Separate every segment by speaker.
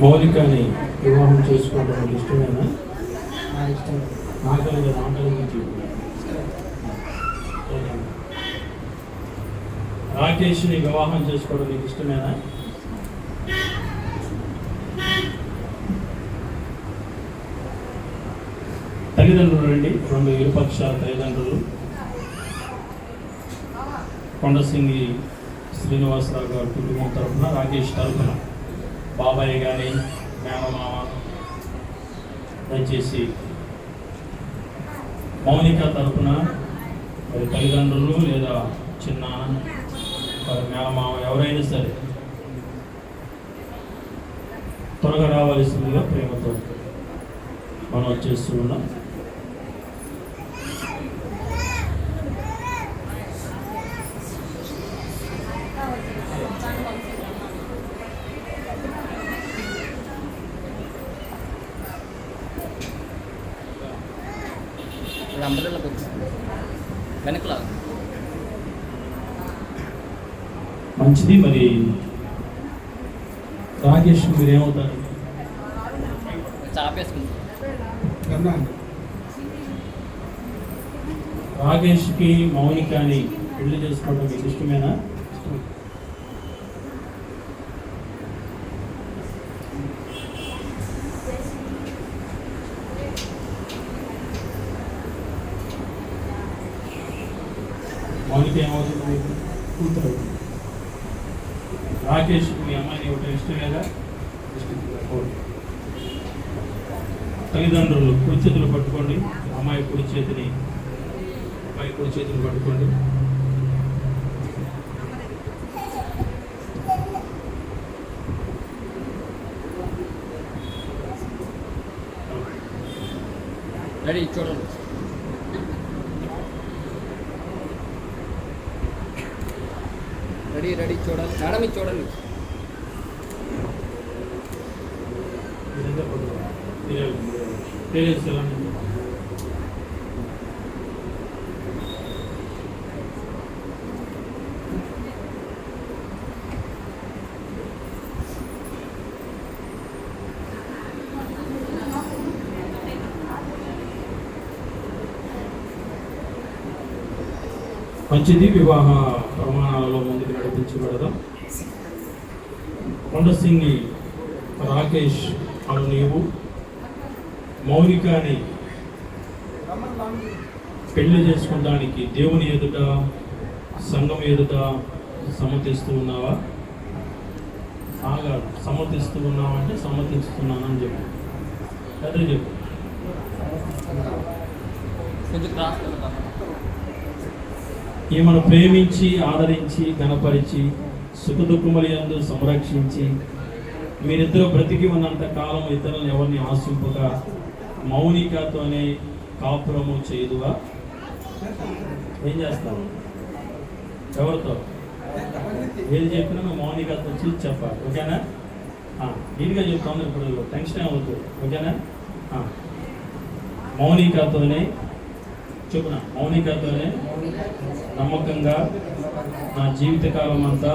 Speaker 1: మౌలికని వివాహం చేసుకోవడం మీకు ఇష్టమేనా?
Speaker 2: నా ఇష్టం.
Speaker 1: ఆకలి కదా ఆకలి రాకేష్ని వివాహం చేసుకోవడం మీకు ఇష్టమేనా? తల్లిదండ్రులు రండి. రెండు ఇరుపక్షాల తల్లిదండ్రులు. కొండసింగి శ్రీనివాసరావు గారి కుటుంబం తరఫున రాకేష్ తరఫున బాబాయ్ కానీ మేనమామ దయచేసి మౌనిక తరఫున మరి తల్లిదండ్రులు లేదా చిన్న మరి మేనమామ ఎవరైనా సరే త్వరగా రావాల్సిందిగా ప్రేమతో మనం వచ్చేస్తూ ఉన్నాం.
Speaker 2: అంబరెల్లా వెనకలా
Speaker 1: మంచిది మరి. రాకేష్ మీరు ఏమవుతారు రాకేష్కి మౌనికని పెళ్ళి చేసుకోవడం మీకు ఇష్టమేనా? మౌనిక ఏమవుతుంది కూతురు రాకేష్ మీ అమ్మాయిని ఒకటి ఇష్టం లేదా? తల్లిదండ్రులు కుడి చేతులు పట్టుకోండి. అమ్మాయి కుడి చేతిని అమ్మాయి కుడి చేతులు పట్టుకోండి.
Speaker 2: రెడీ చూడండి. రెడీ రెడీ చూడాలి. మేడం ఇది చూడండి.
Speaker 1: మంచిది వివాహ కొండసింగి రాకేష్ అను నీవు మౌనికని పెళ్ళి చేసుకోవడానికి దేవుని ఎదుట సంఘం ఎదుట సమ్మతిస్తూ ఉన్నావా? ఆగా సమ్మతిస్తూ ఉన్నావా అంటే సమ్మతిస్తున్నానని చెప్పు. అదే చెప్పు. ఈమెను ప్రేమించి ఆదరించి గణపరిచి సుఖదుఖములందు సంరక్షించి మీరిద్దరూ బ్రతికి ఉన్నంత కాలం ఇతరులను ఎవరిని ఆశింపక మౌనికతోనే కాపురము చేయుదువా? ఏం చేస్తావు? ఎవరితో? ఏది చెప్పినా నువ్వు మౌనికతో చూసి చెప్పాలి ఓకేనా? నీట్గా చెప్తాను ఇప్పుడు టెన్షన్ అవ్వద్దు ఓకేనా? మౌనికతోనే చెప్పున? మౌనికతోనే నమ్మకంగా నా జీవితకాలం అంతా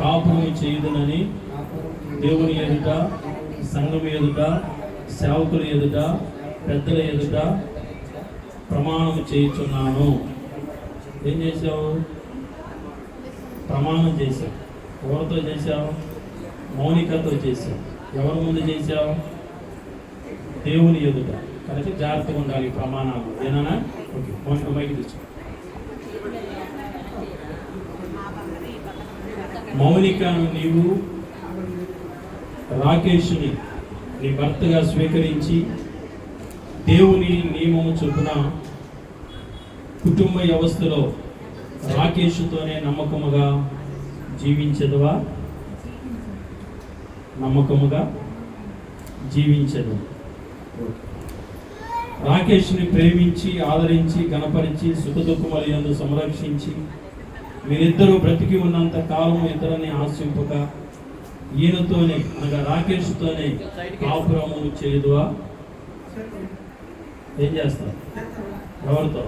Speaker 1: కాపురం చేయుదునని దేవుని ఎదుట సంఘం ఎదుట సేవకుల ఎదుట పెద్దల ఎదుట ప్రమాణం చేయుచున్నాను. ఏం చేసావు ప్రమాణం చేశావు. ఎవరితో చేశావు? మౌనికతో చేశావు. ఎవరి ముందు చేశావు? దేవుని ఎదుట. కనుక జాగ్రత్తగా ఉండాలి ప్రమాణాలు. ఏనా ఓకే మౌనిక మైకి తెచ్చు మౌనిక నీవు రాకేష్ని నీ భర్తగా స్వీకరించి దేవుని నియమము చొప్పున కుటుంబ వ్యవస్థలో రాకేష్తోనే నమ్మకముగా జీవించదువా? నమ్మకముగా జీవించదు. రాకేష్ని ప్రేమించి ఆదరించి గణపరించి సుఖదుఖములందు సంరక్షించి మీరిద్దరూ బ్రతికి ఉన్నంత కాలం ఇద్దరని ఆశింపక ఈయనతోనే అనగా రాకేష్తోనే కాపురము చేయదువా? ఏం చేస్తారు? ఎవరితో?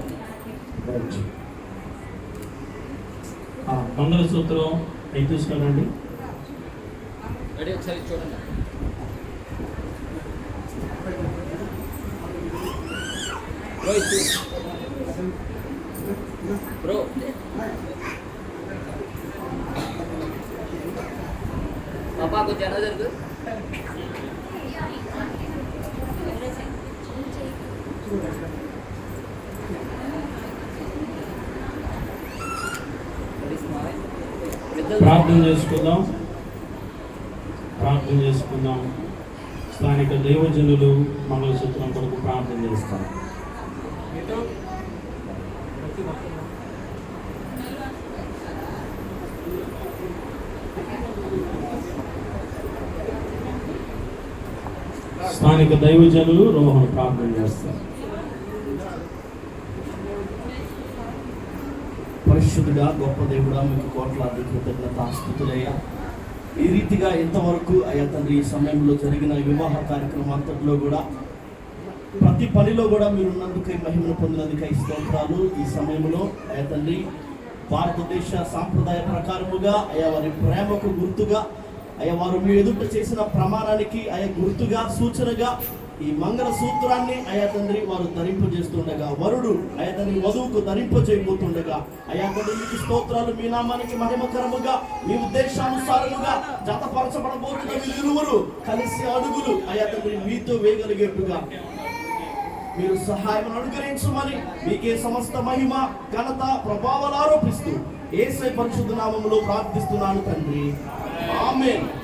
Speaker 1: మంగళ సూత్రం
Speaker 2: అయి చూసుకోనండి చూడండి.
Speaker 3: ప్రార్థన చేసుకుందాం. ప్రార్థన చేసుకుందాం. స్థానిక దైవజనులు మంగళసూత్రం కొరకు ప్రార్థన చేస్తాం స్థానిక దైవజనులు రోహన్ ప్రార్థన చేస్తారు.
Speaker 4: పరిశుద్ధుడా గొప్ప దేవుడా మీకు కోట్లాది కృతజ్ఞత స్థుతులయ్యా. ఈ రీతిగా ఇంతవరకు అయ్యా తండ్రి ఈ సమయంలో జరిగిన వివాహ కార్యక్రమం అంతట్లో కూడా ప్రతి పనిలో కూడా మీరు ఉన్నందుకై మహిమను పొందినందుకై స్తోత్రాలు. ఈ సమయంలో అయ్యా తండ్రి భారతదేశ సాంప్రదాయ ప్రకారముగా అయ్యా వారి ప్రేమకు గుర్తుగా అయ్యా వారు మీ ఎదుట చేసిన ప్రమాణానికి అయ్యా గుర్తుగా సూచనగా ఈ మంగళ సూత్రాన్ని అయ్యా తండ్రి వారు ధరింపజేస్తుండగా వరుడు అయ్యా తండ్రి వధువుకు ధరింపజేయబోతుండగా అయ్యా తండ్రి మీకు స్తోత్రాలు మీ నామానికి మహిమకరముగా మీ ఉద్దేశానుసారముగా జతపరచబడబోతున్న వీరిరువురు కలిసి అడుగులు అయ్యా తండ్రి మీతో వేయగలిగేట్టుగా. మీరు సహాయం అనుగ్రహించమని మీకే సమస్త మహిమ ఘనత ప్రభావాలు ఆరోపిస్తూ ఏసై పరిశుద్ధ నామంలో ప్రార్థిస్తున్నాను తండ్రి.
Speaker 5: Amen.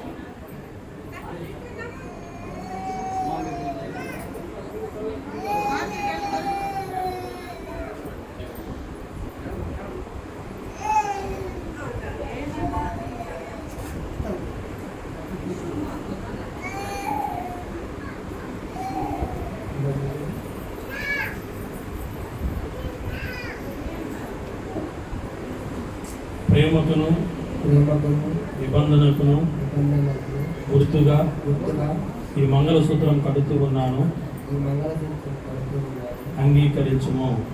Speaker 3: గుర్తుగా ఈ మంగళసూత్రం కడుతూ ఉన్నాను. అంగీకరించము.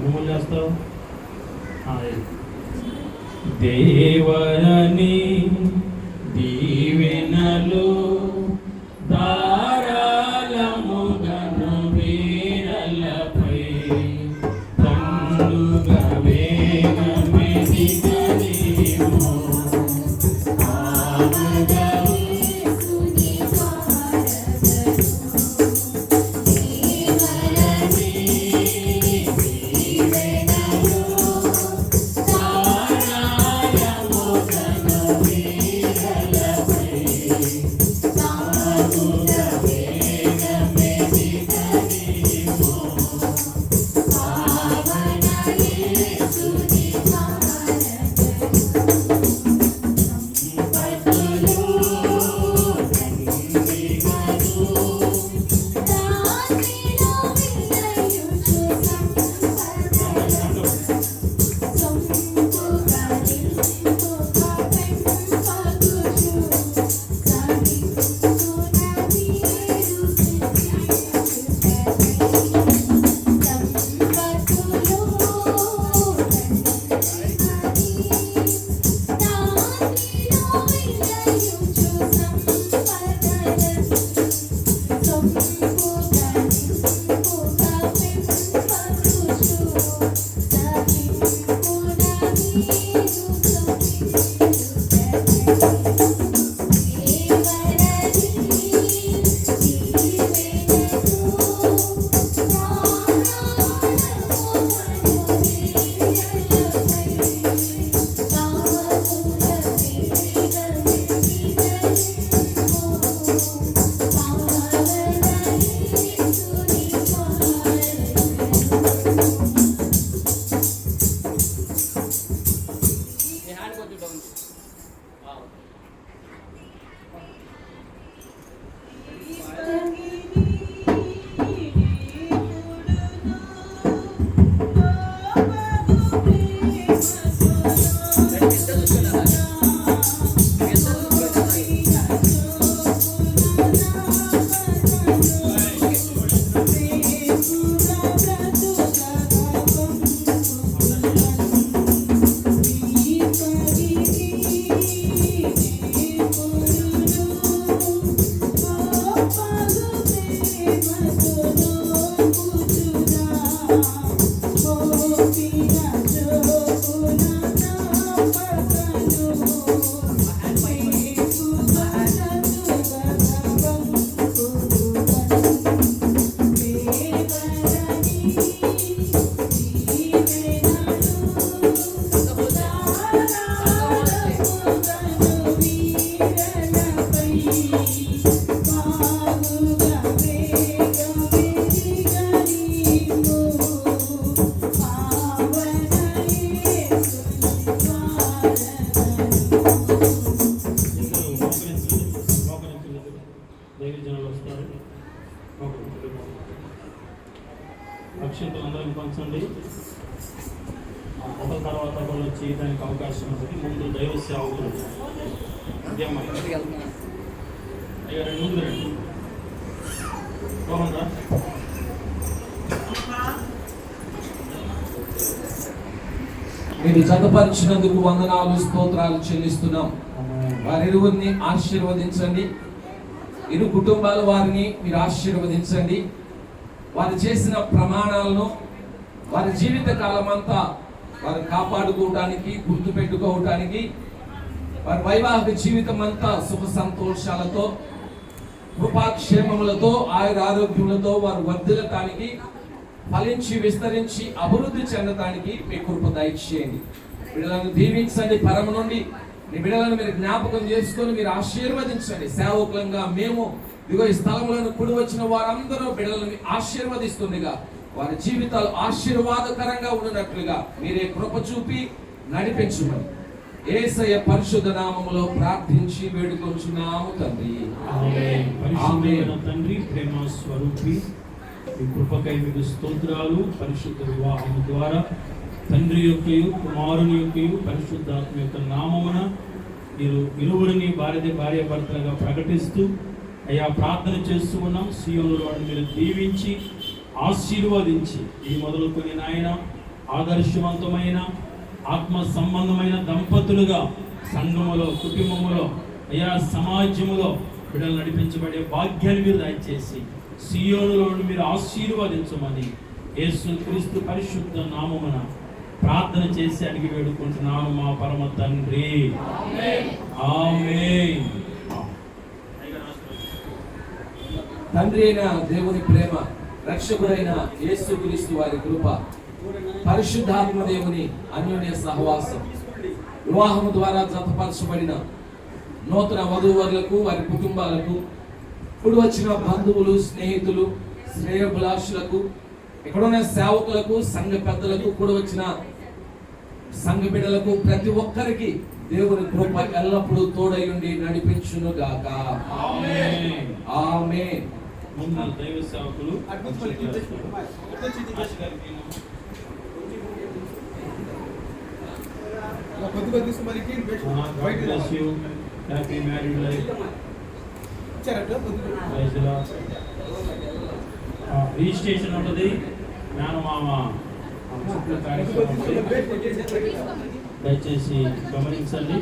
Speaker 3: ఏమని చేస్తావు? దేవరని దీవెనలు
Speaker 1: అక్షంతలు పంచండి. ఒక తర్వాత ఒకళ్ళు చేయడానికి అవకాశం ఉంటుంది ముందు దైవ సేవకులు అయ్యా రెండు ముందు రండి. బాగుందా
Speaker 6: మీరు చదపరిచినందుకు వందనాలు స్తోత్రాలు చెల్లిస్తున్నాం. వారిరువురిని ఆశీర్వదించండి. ఇరు కుటుంబాల వారిని మీరు ఆశీర్వదించండి. వారు చేసిన ప్రమాణాలను వారి జీవిత కాలం అంతా వారు కాపాడుకోవటానికి గుర్తుపెట్టుకోవటానికి వారి వైవాహిక జీవితం అంతా సుఖ సంతోషాలతో కృపాక్షేమములతో ఆయుర ఆరోగ్యములతో వారు వర్ధిల్లటానికి ఫలించి విస్తరించి అభివృద్ధి చెందటానికి మీ కృప దయచేయండి. బిడ్డలను దీవించండి పరమ నుండి. మీ బిడ్డలను మీరు జ్ఞాపకం చేసుకొని మీరు ఆశీర్వదించండి. సేవకులంగా మేము ఇదిగో ఈ స్థలంలో కూడి వచ్చిన వారందరూ బిడ్డలను మీ ఆశీర్వదిస్తుండగా వారి జీవితాలు ఆశీర్వాదకరంగా ఉండినట్లుగా మీరే కృప చూపి నడిపించమని. ఏసయ్య పరిశుద్ధ నామములో ప్రార్థించి వేడుకొంచున్నాము తండ్రి.
Speaker 1: తండ్రి ప్రేమ స్వరూపి. మీ కృపకై మీకు స్తోత్రాలు పరిశుద్ధ వివాహం ద్వారా. తండ్రి యొక్కయు కుమారుని యొక్కయు పరిశుద్ధాత్మ యొక్క నామమున మీరు ఇరువురిని భార్య భార్య భర్తలుగా ప్రకటిస్తూ అయ్యా ప్రార్థన చేస్తూ ఉన్నాం. సీఎంలో మీరు దీవించి ఆశీర్వదించి ఈ మొదలుకొని నాయన ఆదర్శవంతమైన ఆత్మ సంబంధమైన దంపతులుగా సంఘములో కుటుంబములో అయా సమాజములో బిడ్డలు నడిపించబడే భాగ్యాన్ని మీరు దయచేసి సియోనులో మీరు ఆశీర్వదించమని యేసు క్రీస్తు పరిశుద్ధ నామమున ప్రార్థన చేసి అడిగి వేడుకుంటున్నాను మా పరమ తండ్రి. ఆమేన్.
Speaker 6: తండ్రి అయిన దేవుని ప్రేమ రక్షకుడైన యేసుక్రీస్తు వారి కృప పరిశుద్ధాత్మ దేవుని అన్యోన్య సహవాసం వివాహము ద్వారా జతపరచబడిన నూతన వధూవరులకు వారి కుటుంబాలకు ఇప్పుడు వచ్చిన బంధువులు స్నేహితులు శ్రేయభిలాషులకు ఇక్కడున్న సేవకులకు సంఘ పెద్దలకు కూడా వచ్చిన సంఘ బిడ్డలకు ప్రతి ఒక్కరికి దేవుని కృప ఎల్లప్పుడూ తోడయుండి నడిపించును గాక
Speaker 1: ఆమేన్.
Speaker 6: ఆమె
Speaker 1: ముందు దైవ సేవకులు హ్యాపీ మ్యారీడ్ లైఫ్ రిజిస్ట్రేషన్ ఉంటుంది. మేనమామ. దయచేసి గమనించండి.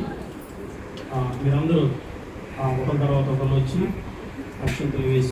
Speaker 1: మీరందరూ ఆ, ఒకరి తర్వాత ఒకరు వచ్చి అక్షంతలు వేసి